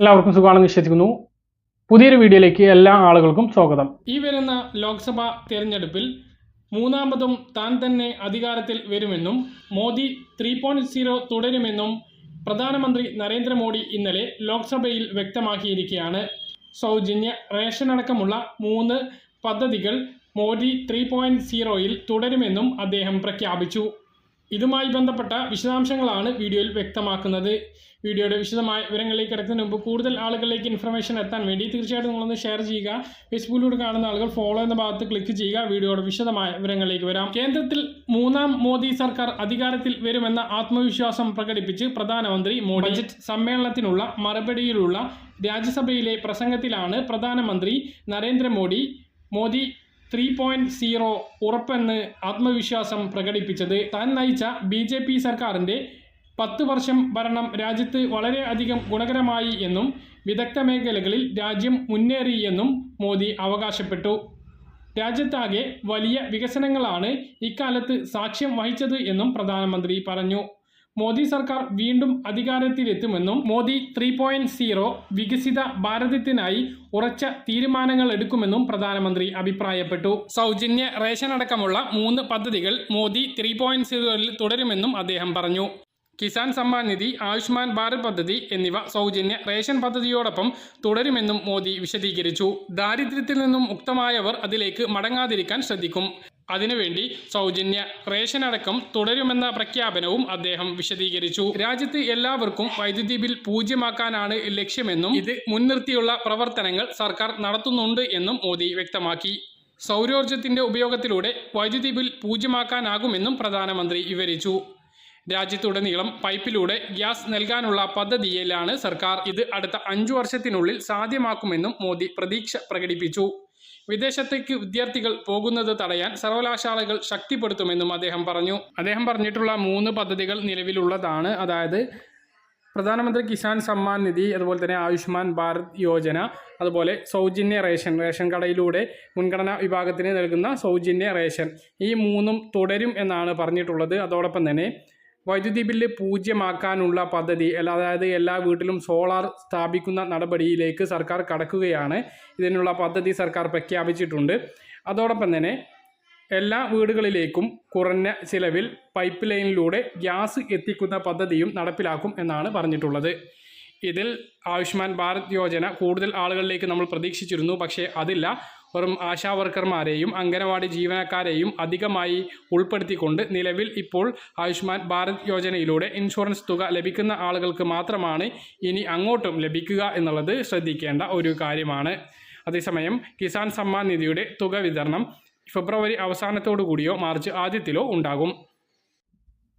എല്ലാവർക്കും സുഖമാണെന്ന് വിശ്വസിക്കുന്നു. പുതിയൊരു വീഡിയോയിലേക്ക് എല്ലാ ആളുകൾക്കും സ്വാഗതം. ഈ വരുന്ന ലോക്സഭാ തെരഞ്ഞെടുപ്പിൽ മൂന്നാമതും താൻ തന്നെ അധികാരത്തിൽ വരുമെന്നും മോദി ത്രീ പോയിന്റ് സീറോ തുടരുമെന്നും പ്രധാനമന്ത്രി നരേന്ദ്രമോദി ഇന്നലെ ലോക്സഭയിൽ വ്യക്തമാക്കിയിരിക്കുകയാണ്. സൗജന്യ റേഷൻ അടക്കമുള്ള മൂന്ന് പദ്ധതികൾ മോദി ത്രീ പോയിന്റ് സീറോയിൽ തുടരുമെന്നും അദ്ദേഹം പ്രഖ്യാപിച്ചു. ഇതുമായി ബന്ധപ്പെട്ട വിശദാംശങ്ങളാണ് വീഡിയോയിൽ വ്യക്തമാക്കുന്നത്. വീഡിയോയുടെ വിശദമായ വിവരങ്ങളിലേക്ക് കിടക്കുന്നതിന് മുമ്പ് കൂടുതൽ ആളുകളിലേക്ക് ഇൻഫർമേഷൻ എത്താൻ വേണ്ടി തീർച്ചയായിട്ടും നിങ്ങളൊന്ന് ഷെയർ ചെയ്യുക. ഫേസ്ബുക്കിലൂടെ കാണുന്ന ആളുകൾ ഫോളോ എന്ന ഭാഗത്ത് ക്ലിക്ക് ചെയ്യുക. വീഡിയോയുടെ വിശദമായ വിവരങ്ങളിലേക്ക് വരാം. കേന്ദ്രത്തിൽ മൂന്നാം മോദി സർക്കാർ അധികാരത്തിൽ വരുമെന്ന ആത്മവിശ്വാസം പ്രകടിപ്പിച്ച് പ്രധാനമന്ത്രി മോദി ബജറ്റ് സമ്മേളനത്തിനുള്ള മറുപടിയിലുള്ള രാജ്യസഭയിലെ പ്രസംഗത്തിലാണ് പ്രധാനമന്ത്രി Narendra Modi Modi three point zero ഉറപ്പെന്ന് ആത്മവിശ്വാസം പ്രകടിപ്പിച്ചത്. താൻ നയിച്ച ബി ജെ പി സർക്കാരിന്റെ പത്ത് വർഷം ഭരണം രാജ്യത്ത് വളരെയധികം ഗുണകരമായി എന്നും വിദഗ്ധ മേഖലകളിൽ രാജ്യം മുന്നേറി എന്നും മോദി അവകാശപ്പെട്ടു. രാജ്യത്താകെ വലിയ വികസനങ്ങളാണ് ഇക്കാലത്ത് സാക്ഷ്യം വഹിച്ചത് എന്നും പ്രധാനമന്ത്രി പറഞ്ഞു. മോദി സർക്കാർ വീണ്ടും അധികാരത്തിലെത്തുമെന്നും മോദി ത്രീ പോയിന്റ് സീറോ വികസിത ഭാരതത്തിനായി ഉറച്ച തീരുമാനങ്ങൾ എടുക്കുമെന്നും പ്രധാനമന്ത്രി അഭിപ്രായപ്പെട്ടു. സൗജന്യ റേഷൻ അടക്കമുള്ള മൂന്ന് പദ്ധതികൾ മോദി ത്രീ പോയിന്റ് സീറോയിൽ തുടരുമെന്നും അദ്ദേഹം പറഞ്ഞു. കിസാൻ സമ്മാൻ നിധി ആയുഷ്മാൻ ഭാരത് പദ്ധതി എന്നിവ സൗജന്യ റേഷൻ പദ്ധതിയോടൊപ്പം തുടരുമെന്നും മോദി വിശദീകരിച്ചു. ദാരിദ്ര്യത്തിൽ നിന്നും മുക്തമായവർ അതിലേക്ക് മടങ്ങാതിരിക്കാൻ ശ്രദ്ധിക്കും. അതിനുവേണ്ടി സൗജന്യ റേഷൻ അടക്കം തുടരുമെന്ന പ്രഖ്യാപനവും അദ്ദേഹം വിശദീകരിച്ചു. രാജ്യത്ത് എല്ലാവർക്കും വൈദ്യുതി ബിൽ പൂജ്യമാക്കാനാണ് ലക്ഷ്യമെന്നും ഇത് മുൻനിർത്തിയുള്ള പ്രവർത്തനങ്ങൾ സർക്കാർ നടത്തുന്നുണ്ട് എന്നും മോദി വ്യക്തമാക്കി. സൗരോർജത്തിന്റെ ഉപയോഗത്തിലൂടെ വൈദ്യുതി ബിൽ പൂജ്യമാക്കാനാകുമെന്നും പ്രധാനമന്ത്രി വിവരിച്ചു. രാജ്യത്തുടനീളം പൈപ്പിലൂടെ ഗ്യാസ് നൽകാനുള്ള പദ്ധതിയിലാണ് സർക്കാർ ഇത് അടുത്ത അഞ്ചു വർഷത്തിനുള്ളിൽ സാധ്യമാക്കുമെന്നും മോദി പ്രതീക്ഷ പ്രകടിപ്പിച്ചു. വിദേശത്തേക്ക് വിദ്യാർത്ഥികൾ പോകുന്നത് തടയാൻ സർവകലാശാലകൾ ശക്തിപ്പെടുത്തുമെന്നും അദ്ദേഹം പറഞ്ഞു. അദ്ദേഹം പറഞ്ഞിട്ടുള്ള മൂന്ന് പദ്ധതികൾ നിലവിലുള്ളതാണ്. അതായത് പ്രധാനമന്ത്രി കിസാൻ സമ്മാൻ നിധി അതുപോലെ തന്നെ ആയുഷ്മാൻ ഭാരത് യോജന അതുപോലെ സൗജന്യ റേഷൻ റേഷൻ കടയിലൂടെ മുൻഗണനാ വിഭാഗത്തിന് നൽകുന്ന സൗജന്യ റേഷൻ. ഈ മൂന്നും തുടരും എന്നാണ് പറഞ്ഞിട്ടുള്ളത്. അതോടൊപ്പം തന്നെ വൈദ്യുതി ബില്ല് പൂജ്യമാക്കാനുള്ള പദ്ധതി അതായത് എല്ലാ വീട്ടിലും സോളാർ സ്ഥാപിക്കുന്ന നടപടിയിലേക്ക് സർക്കാർ കടക്കുകയാണ്. ഇതിനുള്ള പദ്ധതി സർക്കാർ പ്രഖ്യാപിച്ചിട്ടുണ്ട്. അതോടൊപ്പം തന്നെ എല്ലാ വീടുകളിലേക്കും കുറഞ്ഞ ചിലവിൽ പൈപ്പ് ലൈനിലൂടെ ഗ്യാസ് എത്തിക്കുന്ന പദ്ധതിയും നടപ്പിലാക്കും എന്നാണ് പറഞ്ഞിട്ടുള്ളത്. ഇതിൽ ആയുഷ്മാൻ ഭാരത് യോജന കൂടുതൽ ആളുകളിലേക്ക് നമ്മൾ പ്രതീക്ഷിച്ചിരുന്നു. പക്ഷേ അതില്ല. വെറും ആശാവർക്കർമാരെയും അംഗനവാടി ജീവനക്കാരെയും അധികമായി ഉൾപ്പെടുത്തിക്കൊണ്ട് നിലവിൽ ഇപ്പോൾ ആയുഷ്മാൻ ഭാരത് യോജനയിലൂടെ ഇൻഷുറൻസ് തുക ലഭിക്കുന്ന ആളുകൾക്ക് മാത്രമാണ് ഇനി അങ്ങോട്ടും ലഭിക്കുക എന്നുള്ളത് ശ്രദ്ധിക്കേണ്ട ഒരു കാര്യമാണ്. അതേസമയം കിസാൻ സമ്മാൻ നിധിയുടെ തുക വിതരണം ഫെബ്രുവരി അവസാനത്തോടു കൂടിയോ മാർച്ച് ആദ്യത്തിലോ ഉണ്ടാകും.